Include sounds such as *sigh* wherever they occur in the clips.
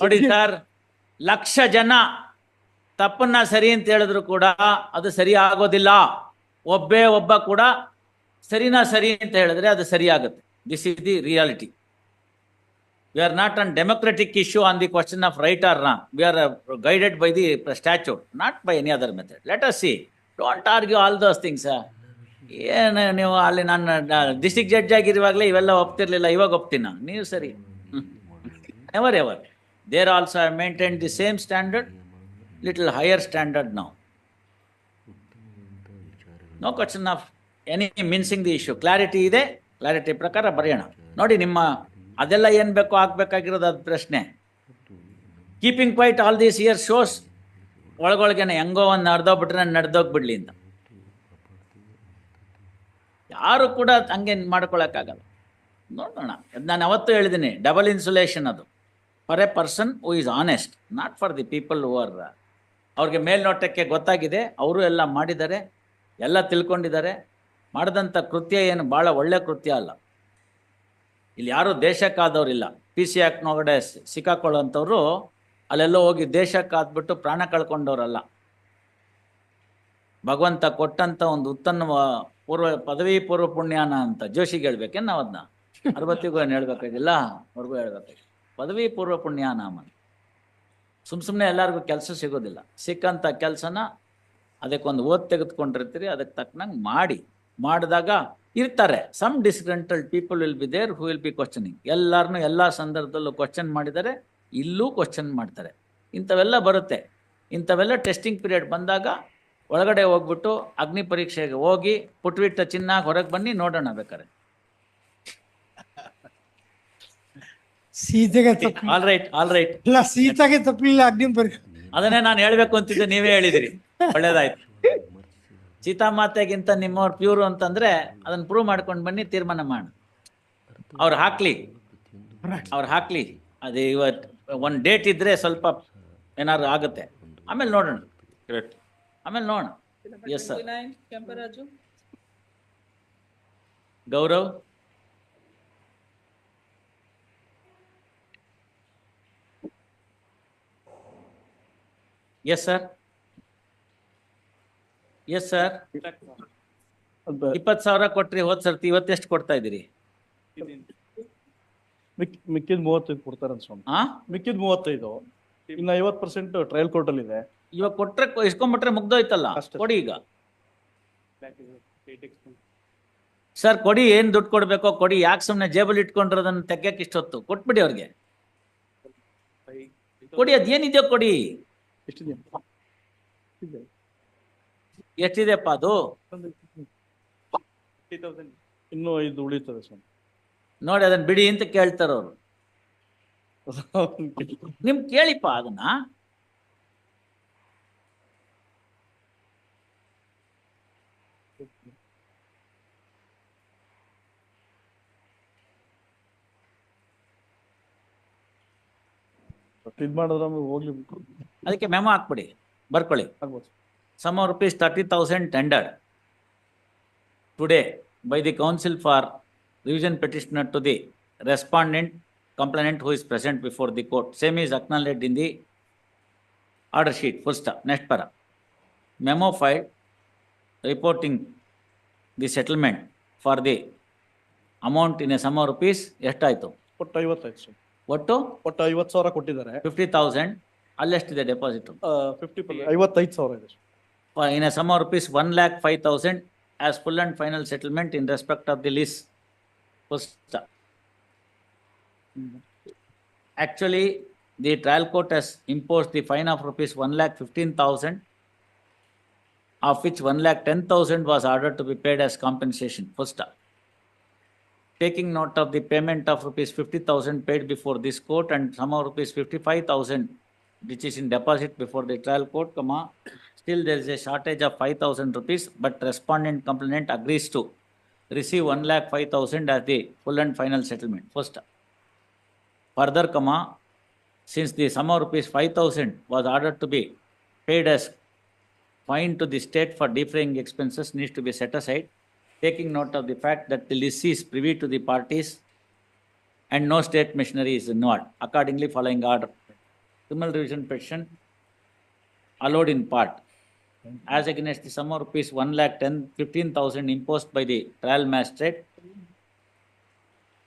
ನೋಡಿ ಸರ್, ಲಕ್ಷ ಜನ ತಪ್ಪನ್ನ ಸರಿ ಅಂತ ಹೇಳಿದ್ರು ಕೂಡ ಅದು ಸರಿ ಆಗೋದಿಲ್ಲ. ಒಬ್ಬೇ ಒಬ್ಬ ಕೂಡ ಸರಿನಾ ಸರಿ ಅಂತ ಹೇಳಿದ್ರೆ ಅದು ಸರಿ ಆಗುತ್ತೆ. This is the reality we are not undemocratic issue on the question of right or wrong we are guided by the statute not by any other method let us see don't argue all those things ಏನು ನೀವು ಅಲ್ಲಿ ನಾನು district judge ಆಗಿರುವಾಗಲೇ ಇವೆಲ್ಲ ಒಪ್ತಿರ್ಲಿಲ್ಲ, ಇವಾಗ ಒಪ್ತೀನ? ನೀವು ಸರಿ. *laughs* Ever ever there also I maintain the same standard little higher standard ನಾವು no question of any mincing the issue clarity ಇದೆ ಕ್ಲಾರಿಟಿ ಪ್ರಕಾರ ಬರೆಯೋಣ. ನೋಡಿ ನಿಮ್ಮ ಅದೆಲ್ಲ ಏನು ಬೇಕೋ ಆಗಬೇಕಾಗಿರೋದು ಅದು ಪ್ರಶ್ನೆ. Keeping quiet all these year shows ಒಳಗೊಳಗೇನೆ ಹೆಂಗೋ ಒಂದು ನಡೆದೋಗ್ಬಿಟ್ರೆ ನಡೆದೋಗ್ಬಿಡ್ಲಿ ಅಂತ. ಯಾರು ಕೂಡ ಹಂಗೆ ಮಾಡ್ಕೊಳಕ್ಕಾಗಲ್ಲ. ನೋಡೋಣ. ನಾನು ಅವತ್ತು ಹೇಳಿದ್ದೀನಿ ಡಬಲ್ ಇನ್ಸುಲೇಷನ್ ಅದು. For a person who is honest not for the people who are ಅವ್ರಿಗೆ ಮೇಲ್ನೋಟಕ್ಕೆ ಗೊತ್ತಾಗಿದೆ, ಅವರು ಎಲ್ಲ ಮಾಡಿದ್ದಾರೆ, ಎಲ್ಲ ತಿಳ್ಕೊಂಡಿದ್ದಾರೆ ಮಾಡಿದಂಥ ಕೃತ್ಯ ಏನು ಭಾಳ ಒಳ್ಳೆ ಕೃತ್ಯ ಅಲ್ಲ. ಇಲ್ಲಿ ಯಾರೂ ದೇಶಕ್ಕಾದವರಿಲ್ಲ. ಪಿ ಸಿ ಆ್ಯಕ್ಟ್ನೊಳಗಡೆ ಸಿಕ್ಕಾಕೊಳ್ಳೋಂಥವ್ರು ಅಲ್ಲೆಲ್ಲೋ ಹೋಗಿ ದೇಶಕ್ಕಾದ್ಬಿಟ್ಟು ಪ್ರಾಣ ಕಳ್ಕೊಂಡವರಲ್ಲ. ಭಗವಂತ ಕೊಟ್ಟಂಥ ಒಂದು ಉತ್ತಮ ಪೂರ್ವ, ಪದವಿ ಪೂರ್ವ ಪುಣ್ಯಾನ ಅಂತ ಜೋಶಿಗೆ ಹೇಳ್ಬೇಕೇನು ನಾವು ಅದನ್ನ ಅರವತ್ತಿಗೂ ಏನು ಹೇಳ್ಬೇಕಾಗಿಲ್ಲ? ಅವ್ರಿಗೂ ಹೇಳ್ಬೇಕಾಗಿಲ್ಲ. ಪದವಿ ಪೂರ್ವ ಪುಣ್ಯಾನಾಮ ಸುಮ್ ಸುಮ್ಮನೆ ಎಲ್ಲರಿಗೂ ಕೆಲಸ ಸಿಗೋದಿಲ್ಲ. ಸಿಕ್ಕಂಥ ಕೆಲಸನ ಅದಕ್ಕೊಂದು ಓದ್ ತೆಗೆದುಕೊಂಡಿರ್ತೀರಿ ಅದಕ್ಕೆ ತಕ್ಕನಂಗೆ ಮಾಡಿ. ಮಾಡಿದಾಗ ಇರ್ತಾರೆ. Some disgruntled people will be there who will be questioning ಎಲ್ಲರನ್ನೂ ಎಲ್ಲ ಸಂದರ್ಭದಲ್ಲೂ ಕ್ವಶನ್ ಮಾಡಿದರೆ ಇಲ್ಲೂ ಕ್ವಶನ್ ಮಾಡ್ತಾರೆ. ಇಂಥವೆಲ್ಲ ಬರುತ್ತೆ. ಇಂಥವೆಲ್ಲ ಟೆಸ್ಟಿಂಗ್ ಪೀರಿಯಡ್ ಬಂದಾಗ ಒಳಗಡೆ ಹೋಗ್ಬಿಟ್ಟು ಅಗ್ನಿ ಪರೀಕ್ಷೆಗೆ ಹೋಗಿ ಪುಟ್ವಿಟ್ಟ ಚಿನ್ನ ಹೊರಗೆ ಬನ್ನಿ ನೋಡೋಣ ಬೇಕಾರೆ ಸೀತೆಗೆ ತಪ್ಪ ಆಲ್ ರೈಟ್ ಆಲ್ ರೈಟ್ ಇಲ್ಲ ಸೀತೆಗೆ ತಪ್ಪಲಿಲ್ಲ ಅಗ್ನಿ ಪರೀಕ್ಷೆ ಅದನ್ನೇ ನಾನು ಹೇಳ್ಬೇಕು ಅಂತಿದ್ದೆ ನೀವೇ ಹೇಳಿದಿರಿ. ಒಳ್ಳೇದಾಯ್ತು. ಸೀತಾಮಾತೆಗಿಂತ ನಿಮ್ಮವ್ರು ಪ್ಯೂರ್ ಅಂತಂದ್ರೆ ಅದನ್ನ ಪ್ರೂವ್ ಮಾಡ್ಕೊಂಡು ಬನ್ನಿ ತೀರ್ಮಾನ ಮಾಡು. ಅವ್ರು ಹಾಕ್ಲಿ. ಅವ್ರು ಹಾಕ್ಲಿ. ಅದು ಇವತ್ತು ಒಂದು ಡೇಟ್ ಇದ್ರೆ ಸ್ವಲ್ಪ ಏನಾದ್ರು ಆಗುತ್ತೆ. ಆಮೇಲೆ ನೋಡೋಣ. ಆಮೇಲೆ ನೋಡೋಣ. Yes sir Kemparaju. Gaurav? Yes sir yes sir ಇಪ್ಪತ್ತು ಸಾವಿರ ಕೊಟ್ರಿ ಹೋದ್ ಸರ್ತಿ ಇವತ್ತೆಷ್ಟು ಕೊಡ್ತಾ ಇದ್ದೀರಿ? ಮಿಕ್ಕಿದ ಮೂವತ್ತೈದು ಕೊಡ್ತಾರೆ ಸ್ವಾಮಿ. ಹಾ ಮಿಕ್ಕಿದ ಮೂವತ್ತೈದು. ಇನ್ನ ಐವತ್ ಪರ್ಸೆಂಟ್ ಟ್ರಯಲ್ ಕೋರ್ಟ್ ಅಲ್ಲಿ ಇದೆ. ಇವಾಗ ಕೊಟ್ರೆ ಇಸ್ಕೊಂಡ್ಬಿಟ್ರೆ ಮುಗ್ದೋಯ್ತಲ್ಲ? ಅಷ್ಟೇ. ಕೊಡಿ ಈಗ. ಸರ್ ಕೊಡಿ ಏನ್ ದುಡ್ಡು ಕೊಡ್ಬೇಕೋ ಕೊಡಿ. ಯಾಕೆ ಸುಮ್ಮನೆ ಜೇಬಲ್ ಇಟ್ಕೊಂಡಿರೋದನ್ನ ತೆಗ್ಯಕ್ಕೆ ಇಷ್ಟೊತ್ತು? ಕೊಟ್ಬಿಡಿ ಅವ್ರಿಗೆ. ಕೊಡಿ ಅದೇನಿದೆಯೋ ಕೊಡಿ. ಎಷ್ಟಿದೆ? ಇದೆ. ಎಷ್ಟಿದೆಪ್ಪ ಅದು? ಇನ್ನೂ ಐದು ಉಳಿತದೆ ಸ್ವಾಮಿ. ನೋಡಿ ಅದನ್ನ ಬಿಡಿ ಅಂತ ಕೇಳ್ತಾರ ಅವರು. *laughs* ನಿಮ್ ಕೇಳಿಪ್ಪ ಅದನ್ನ. ಇದ್ ಮಾಡಿದ್ರೆ ಹೋಗ್ಲಿ ಹೋಗ್ಲಿ ಅದಕ್ಕೆ ಮೆಮೊ ಹಾಕ್ಬಿಡಿ ಬರ್ಕೊಳ್ಳಿ ಆಗ್ಬೋದು sum of rupees thirty thousand tendered today by the council for revision petitioner to the respondent complainant who is present before the court. Same is acknowledged in the order sheet, full stop, next para. Memo filed reporting the settlement for the amount in a sum of rupees, ಎಷ್ಟಾಯ್ತು ಒಟ್ಟು ಐವತ್ತೈದು ಸ್ವಾಮಿ ಒಟ್ಟು ಒಟ್ಟು ಐವತ್ತು ಸಾವಿರ ಕೊಟ್ಟಿದ್ದಾರೆ fifty thousand ಅಲ್ಲೆಷ್ಟಿದೆ deposit fifty ಐವತ್ತೈದು ಸಾವಿರ ಇದೆ uh, in a sum of rupees one lakh five thousand as full and final settlement in respect of the lease. First, Actually, the trial court has imposed the fine of rupees one lakh fifteen thousand, of which one lakh ten thousand was ordered to be paid as compensation. First, taking note of the payment of rupees fifty thousand paid before this court and sum of rupees fifty-five thousand which is in deposit before the trial court, comma, still there is a shortage of five thousand rupees, but respondent complainant agrees to receive one lakh five thousand as the full and final settlement. First, further, comma, since the sum of rupees five thousand was ordered to be paid as fine to the state for defraying expenses needs to be set aside, taking note of the fact that the lessee is privy to the parties and no state machinery is involved. Accordingly, following order criminal revision petition allowed in part. As against the sum of rupees one lakh ten, fifteen thousand imposed by the trial magistrate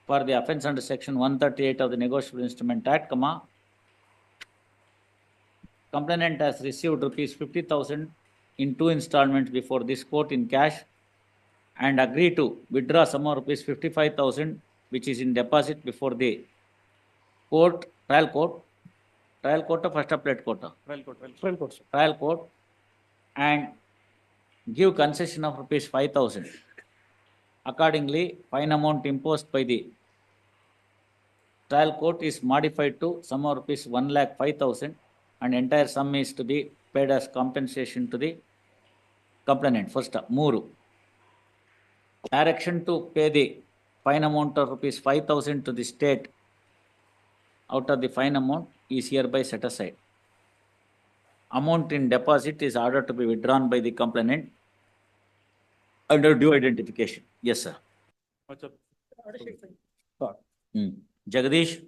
for the offence under section one thirty-eight of the negotiable instrument act, comma, complainant has received rupees fifty thousand in two installments before this court in cash and agree to withdraw sum of rupees fifty-five thousand which is in deposit before the court, trial court, Trial court or first appellate court? Trial court. Trial, court. Trial court and give concession of rupees 5000. Accordingly, fine amount imposed by the trial court is modified to sum of rupees 1 lakh 5000 and entire sum is to be paid as compensation to the complainant. First, Muru. Direction to pay the fine amount of rupees 5000 to the state out of the fine amount is hereby set aside amount in deposit is ordered to be withdrawn by the complainant under due identification. Yes, sir. Hmm. Jagdish,